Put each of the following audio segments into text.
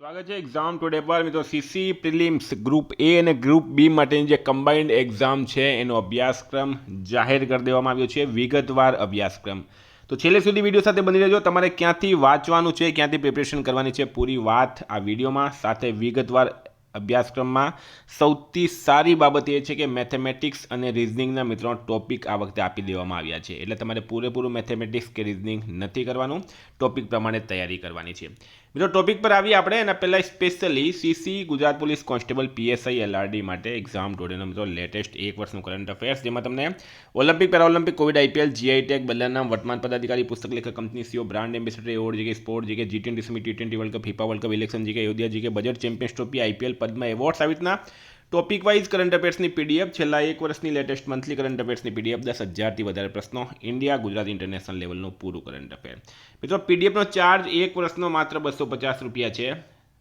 સ્વાગત છે exam today પર. મિત્રો સીસી પ્રિલિમ્સ ગ્રુપ એ અને ગ્રુપ બી માટેની જે કમ્બાઇન્ડ એક્ઝામ છે, એનો અભ્યાસક્રમ જાહેર કરી દેવામાં આવ્યો છે. વિગતવાર અભ્યાસક્રમ. તો છેલ્લે સુધી વીડિયો સાથે બની રહેજો. તમારે ક્યાંથી વાંચવાનું છે, ક્યાંથી પ્રિપરેશન કરવાની છે, પૂરી વાત આ વિડીયોમાં. સાથે વિગતવાર અભ્યાસક્રમમાં સૌથી સારી બાબત એ છે કે મેથેમેટિક્સ અને રિઝનિંગના મિત્રો ટોપિક આ વખતે આપી દેવામાં આવ્યા છે. એટલે તમારે પૂરેપૂરું મેથેમેટિક્સ કે રિઝનિંગ નથી કરવાનું. ટોપિક પ્રમાણે તૈયારી કરવાની છે. મિત્રો ટોપિક પર આવીએ આપણે. એના પહેલાં specially CC Gujarat police constable PSI LRD માટે એક્ઝામ ટોડેનો મિત્રો લેટેસ્ટ એક વર્ષનું કરંટ અફેર્સ જેમાં તમને Paralympic Paralympic Covid IPL GI tag બદલાના વર્તમાન પદાધિકારી, પુસ્તક લેખક company CEO brand ambassador award GK sport GK G twenty summit T twenty world cup હિપા world cup election GK Ayodhya GK budget champions trophy IPL Padma awards આવી રીતના topic wise current અફેર્સની PDF છેલ્લા એક વર્ષની latest monthly current અફેર્સની PDF દસ હજારથી વધારે પ્રશ્નો ઇન્ડિયા ગુજરાત ઇન્ટરનેશનલ લેવલનું પૂરું કરંટ અફેર મિત્રો પીડીએફનો ચાર્જ એક વર્ષનો માત્ર બસો પચાસ રૂપિયા છે.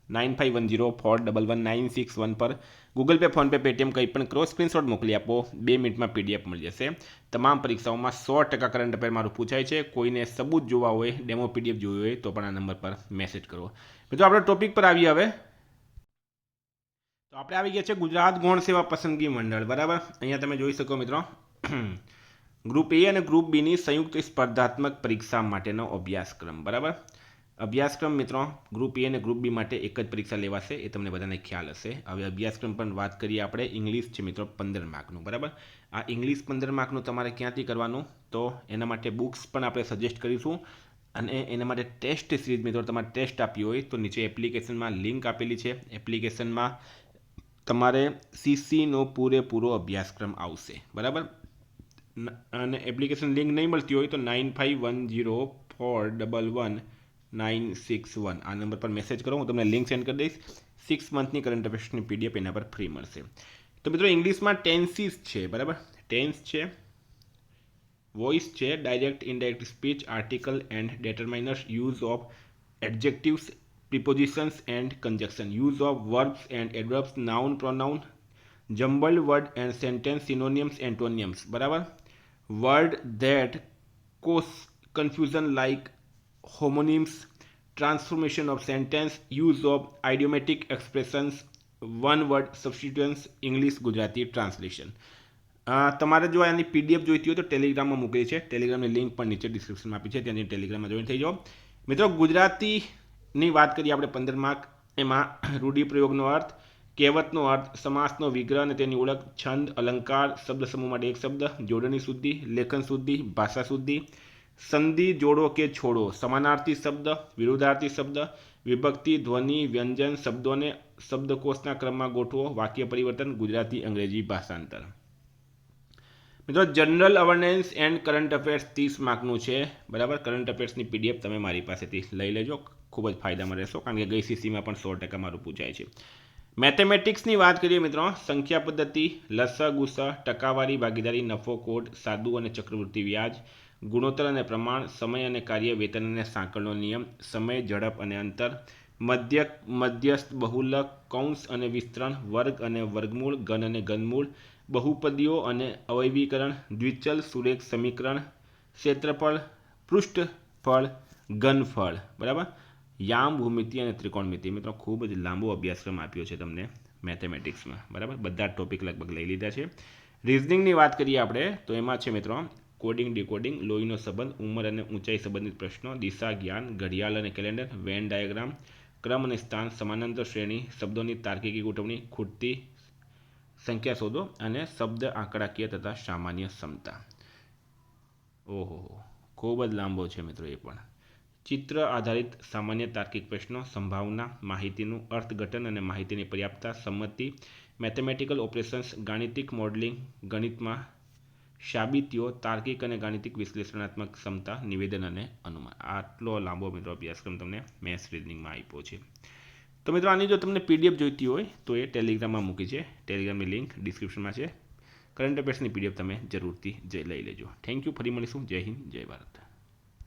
Nine five one zero four double one nine six one પર ગૂગલ પે ફોનપે પેટીએમ કંઈ પણ ક્રોસ સ્ક્રીનશોટ મોકલી આપો, બે મિનિટમાં પીડીએફ મળી જશે. તમામ પરીક્ષાઓમાં સો ટકા કરંટ અફેર મારું પૂછાય છે. કોઈને સબૂત જોવા હોય ડેમો પીડીએફ જોવી હોય, તો પણ આ નંબર પર મેસેજ કરો. મિત્રો, આપણે ટોપિક પર આવીએ હવે. તો આપણે આવી ગયા છે ગુજરાત ગૌણ સેવા પસંદગી મંડળ, બરાબર? અહીંયા તમે જોઈ શકો મિત્રો ગ્રુપ એ અને ગ્રુપ બીની સંયુક્ત સ્પર્ધાત્મક પરીક્ષા માટેનો અભ્યાસક્રમ, બરાબર? અભ્યાસક્રમ મિત્રો ગ્રુપ એ અને ગ્રુપ બી માટે એક જ પરીક્ષા લેવાશે, એ તમને બધાને ખ્યાલ હશે. હવે અભ્યાસક્રમ પણ વાત કરીએ આપણે, ઇંગ્લિશ છે મિત્રો, પંદર માર્કનું, બરાબર? આ ઇંગ્લિશ પંદર માર્કનું તમારે ક્યાંથી કરવાનું? તો એના માટે બુક્સ પણ આપણે સજેસ્ટ કરીશું. અને એના માટે ટેસ્ટ સિરીઝ મિત્રો, તમારે ટેસ્ટ આપી હોય તો નીચે એપ્લિકેશનમાં લિંક આપેલી છે. એપ્લિકેશનમાં તમારે સીસીનો પૂરેપૂરો અભ્યાસક્રમ આવશે. બરાબર? અને એપ્લિકેશન લિંક નહીં મળતી હોય તો nine five one zero four double one nine six one આ નંબર પર મેસેજ કરો, હું તમને લિંક સેન્ડ કરી દઈશ. સિક્સ મંથની કરંટ અફેર્સની પીડીએફ એના પર ફ્રી મળશે. તો મિત્રો ઇંગ્લિશમાં ટેન્સીસ છે, બરાબર? ટેન્સ છે વોઇસ છે direct indirect speech article and determiners use of adjectives prepositions and conjunction. Use of verbs and adverbs noun pronoun jumbled word and sentence synonyms antonyms બરાબર? Word that cause confusion like homonyms transformation of sentence use of idiomatic expressions one word substitutions English Gujarati translation તમારે જો આની PDF જોઈતી હોય તો ટેલિગ્રામમાં મૂકેલી છે. ટેલિગ્રામની link પણ નીચે ડિસ્ક્રિપ્શનમાં આપી છે. ત્યાંથી ટેલિગ્રામમાં જોઈન થઈ જાઓ. મિત્રો ગુજરાતીની વાત કરીએ આપણે પંદર માર્ક, એમાં રૂઢિપ્રયોગનો અર્થ, કહેવતનો અર્થ, સમાસનો વિગ્રહ અને તેની ઓળખ, છંદ, અલંકાર, શબ્દ સમૂહ માટે એક શબ્દ, જોડણી શુદ્ધિ, લેખન શુદ્ધિ, ભાષા શુદ્ધિ, સંધિ જોડો કે છોડો, સમાનાર્થી શબ્દ, વિરુદ્ધાર્થી શબ્દ, વિભક્તિ, ધ્વનિ, વ્યંજન, શબ્દોને શબ્દકોશના ક્રમમાં ગોઠવો, વાક્ય પરિવર્તન, ગુજરાતી અંગ્રેજી ભાષાંતર. મિત્રો general awareness and current affairs ત્રીસ માર્કનું છે. બરાબર? કરંટ અફેર્સની પીડીએફ તમે મારી પાસેથી લઈ લેજો. ખૂબ જ ફાયદામાં રહેશો, કારણ કે ગઈ સીસીમાં પણ સો ટકા મારું પૂછાય છે. મેથેમેટિક્સની વાત કરીએ મિત્રો, સંખ્યા પદ્ધતિ, લસા ગુસ્સા ટકાવારી, ભાગીદારી, નફો કોટ સાદુ અને ચક્રવૃત્તિ વ્યાજ, ગુણોત્તર અને પ્રમાણ, સમય અને કાર્ય, વેતન અને સાંકળનો નિયમ, સમય, ઝડપ અને અંતર, મધ્ય, મધ્યસ્થ, બહુલક, કૌંસ અને વિસ્તરણ, વર્ગ અને વર્ગમૂળ, ઘન અને ઘનમૂળ બહુપદીઓ અને અવયવીકરણ, દ્વિચલ, સુરેખ સમીકરણ, ક્ષેત્રફળ, પૃષ્ઠફળ, ઘનફળ, બરાબર? યામ, ભૂમિતિ અને ત્રિકોણમિતિ. મિત્રો, ખૂબ જ લાંબો અભ્યાસક્રમ આપ્યો છે તમને મેથેમેટિક્સમાં. બરાબર? બધા ટોપિક લગભગ લઈ લીધા છે. રિઝનિંગની વાત કરીએ આપણે, તો એમાં છે મિત્રો, કોડિંગ, ડીકોડિંગ, લોહીનો સંબંધ, ઉંમર અને ઊંચાઈ સંબંધિત પ્રશ્નો, દિશા, જ્ઞાન, ઘડિયાળ અને કેલેન્ડર, વેન ડાયાગ્રામ, ક્રમ અને સ્થાન સમાનાંતર શ્રેણી, શબ્દોની તાર્કિકી ગોઠવણી, ખૂટતી સંખ્યા શોધો અને શબ્દ આંકડાકીય તથા સામાન્ય ક્ષમતા ઓહો ખૂબ જ લાંબો છે મિત્રો એ પણ ચિત્ર આધારિત સામાન્ય તાર્કિક પ્રશ્નો સંભાવના માહિતીનું અર્થઘટન અને માહિતીની પર્યાપ્તતા સંમતિ મેથેમેટિકલ ઓપરેશન્સ ગાણિતિક મોડલિંગ ગણિતમાં સાબિતીઓ તાર્કિક અને ગાણિતિક વિશ્લેષણાત્મક ક્ષમતા નિવેદન અને અનુમાન આટલો લાંબો મિત્રો અભ્યાસક્રમ તમને મેથ્સ રીઝનિંગમાં આપ્યો છે તો મિત્રો, આની જો તમને પીડીએફ જોઈતી હોય, તો એ ટેલિગ્રામમાં મૂકી છે. ટેલિગ્રામની લિંક ડિસ્ક્રિપ્શનમાં છે. કરંટ અફેર્સની પીડીએફ તમે જરૂરથી લઈ લેજો. થેન્ક યુ ફરી મળીશું. જય હિન્દ, જય ભારત.